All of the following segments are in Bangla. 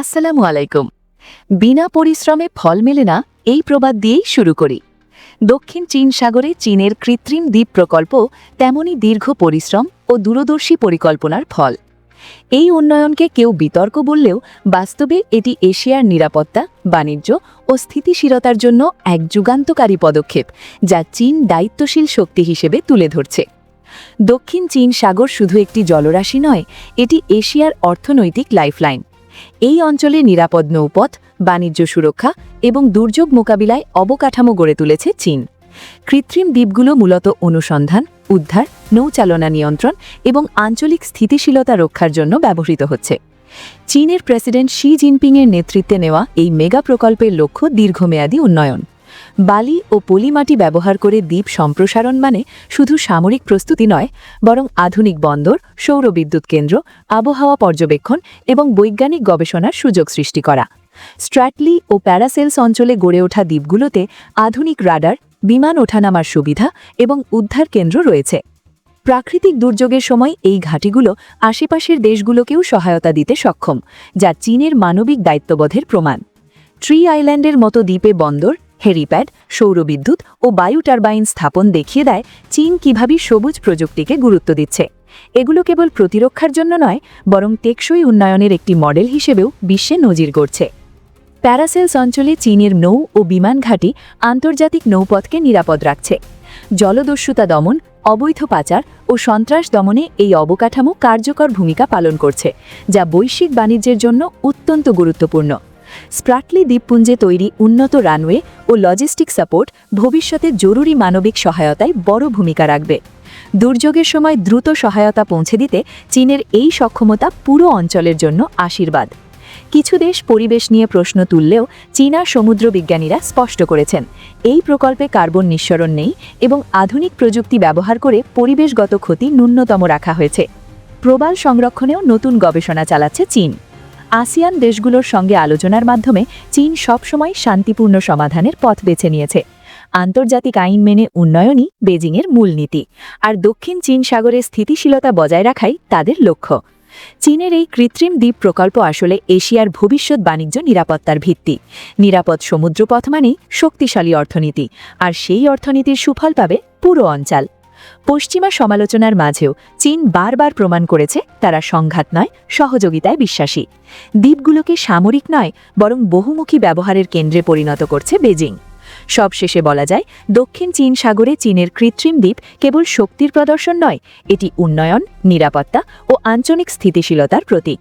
আসসালামু আলাইকুম। বিনা পরিশ্রমে ফল মেলে না, এই প্রবাদ দিয়েই শুরু করি। দক্ষিণ চীন সাগরে চীনের কৃত্রিম দ্বীপ প্রকল্প তেমনই দীর্ঘ পরিশ্রম ও দূরদর্শী পরিকল্পনার ফল। এই উন্নয়নকে কেউ বিতর্ক বললেও বাস্তবে এটি এশিয়ার নিরাপত্তা, বাণিজ্য ও স্থিতিশীলতার জন্য এক যুগান্তকারী পদক্ষেপ, যা চীন দায়িত্বশীল শক্তি হিসেবে তুলে ধরছে। দক্ষিণ চীন সাগর শুধু একটি জলরাশি নয়, এটি এশিয়ার অর্থনৈতিক লাইফলাইন। এই অঞ্চলে নিরাপদ নৌপথ, বাণিজ্য সুরক্ষা এবং দুর্যোগ মোকাবিলায় অবকাঠামো গড়ে তুলেছে চীন। কৃত্রিম দ্বীপগুলো মূলত অনুসন্ধান, উদ্ধার, নৌচালনা নিয়ন্ত্রণ এবং আঞ্চলিক স্থিতিশীলতা রক্ষার জন্য ব্যবহৃত হচ্ছে। চীনের প্রেসিডেন্ট শি জিনপিংয়ের নেতৃত্বে নেওয়া এই মেগা প্রকল্পের লক্ষ্য দীর্ঘমেয়াদী উন্নয়ন। বালি ও পলিমাটি ব্যবহার করে দ্বীপ সম্প্রসারণ মানে শুধু সামরিক প্রস্তুতি নয়, বরং আধুনিক বন্দর, সৌর বিদ্যুৎ কেন্দ্র, আবহাওয়া পর্যবেক্ষণ এবং বৈজ্ঞানিক গবেষণার সুযোগ সৃষ্টি করা। স্ট্র্যাটলি ও প্যারাসেলস অঞ্চলে গড়ে ওঠা দ্বীপগুলোতে আধুনিক রাডার, বিমান ওঠানামার সুবিধা এবং উদ্ধার কেন্দ্র রয়েছে। প্রাকৃতিক দুর্যোগের সময় এই ঘাঁটিগুলো আশেপাশের দেশগুলোকেও সহায়তা দিতে সক্ষম, যা চীনের মানবিক দায়িত্ববোধের প্রমাণ। ট্রি আইল্যান্ডের মতো দ্বীপে বন্দর হেরিপ্যাড সৌরবিদ্যুৎ ও বায়ু টারবাইন স্থাপন দেখিয়ে দেয় চীন কীভাবে সবুজ প্রযুক্তিকে গুরুত্ব দিচ্ছে। এগুলো কেবল প্রতিরক্ষার জন্য নয়, বরং টেকসই উন্নয়নের একটি মডেল হিসেবেও বিশ্বে নজির গড়ছে। প্যারাসেলস অঞ্চলে চীনের নৌ ও বিমান ঘাঁটি আন্তর্জাতিক নৌপথকে নিরাপদ রাখছে। জলদস্যুতা দমন, অবৈধ পাচার ও সন্ত্রাস দমনে এই অবকাঠামো কার্যকর ভূমিকা পালন করছে, যা বৈশ্বিক বাণিজ্যের জন্য অত্যন্ত গুরুত্বপূর্ণ। স্প্রাটলি দ্বীপপুঞ্জে তৈরি উন্নত রানওয়ে ও লজিস্টিক সাপোর্ট ভবিষ্যতে জরুরি মানবিক সহায়তায় বড় ভূমিকা রাখবে। দুর্যোগের সময় দ্রুত সহায়তা পৌঁছে দিতে চীনের এই সক্ষমতা পুরো অঞ্চলের জন্য আশীর্বাদ। কিছু দেশ পরিবেশ নিয়ে প্রশ্ন তুললেও চীনা সমুদ্র বিজ্ঞানীরা স্পষ্ট করেছেন, এই প্রকল্পে কার্বন নিঃসরণ নেই এবং আধুনিক প্রযুক্তি ব্যবহার করে পরিবেশগত ক্ষতি ন্যূনতম রাখা হয়েছে। প্রবাল সংরক্ষণেও নতুন গবেষণা চালাচ্ছে চীন। আসিয়ান দেশগুলোর সঙ্গে আলোচনার মাধ্যমে চীন সবসময় শান্তিপূর্ণ সমাধানের পথ বেছে নিয়েছে। আন্তর্জাতিক আইন মেনে উন্নয়নই বেজিংয়ের মূলনীতি আর দক্ষিণ চীন সাগরে স্থিতিশীলতা বজায় রাখাই তাদের লক্ষ্য। চীনের এই কৃত্রিম দ্বীপ প্রকল্প আসলে এশিয়ার ভবিষ্যৎ বাণিজ্য নিরাপত্তার ভিত্তি। নিরাপদ সমুদ্রপথ মানেই শক্তিশালী অর্থনীতি, আর সেই অর্থনীতির সুফল পাবে পুরো অঞ্চল। পশ্চিমা সমালোচনার মাঝেও চীন বারবার প্রমাণ করেছে তারা সংঘাত নয়, সহযোগিতায় বিশ্বাসী। দ্বীপগুলোকে সামরিক নয়, বরং বহুমুখী ব্যবহারের কেন্দ্রে পরিণত করছে বেজিং। সবশেষে বলা যায়, দক্ষিণ চীন সাগরে চীনের কৃত্রিম দ্বীপ কেবল শক্তির প্রদর্শন নয়, এটি উন্নয়ন, নিরাপত্তা ও আঞ্চলিক স্থিতিশীলতার প্রতীক।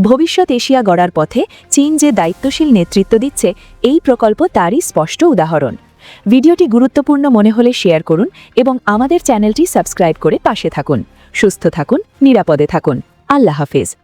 ভবিষ্যৎ এশিয়া গড়ার পথে চীন যে দায়িত্বশীল নেতৃত্ব দিচ্ছে, এই প্রকল্প তারই স্পষ্ট উদাহরণ। ভিডিওটি গুরুত্বপূর্ণ মনে হলে শেয়ার করুন এবং আমাদের চ্যানেলটি সাবস্ক্রাইব করে পাশে থাকুন। সুস্থ থাকুন, নিরাপদে থাকুন। আল্লাহ হাফেজ।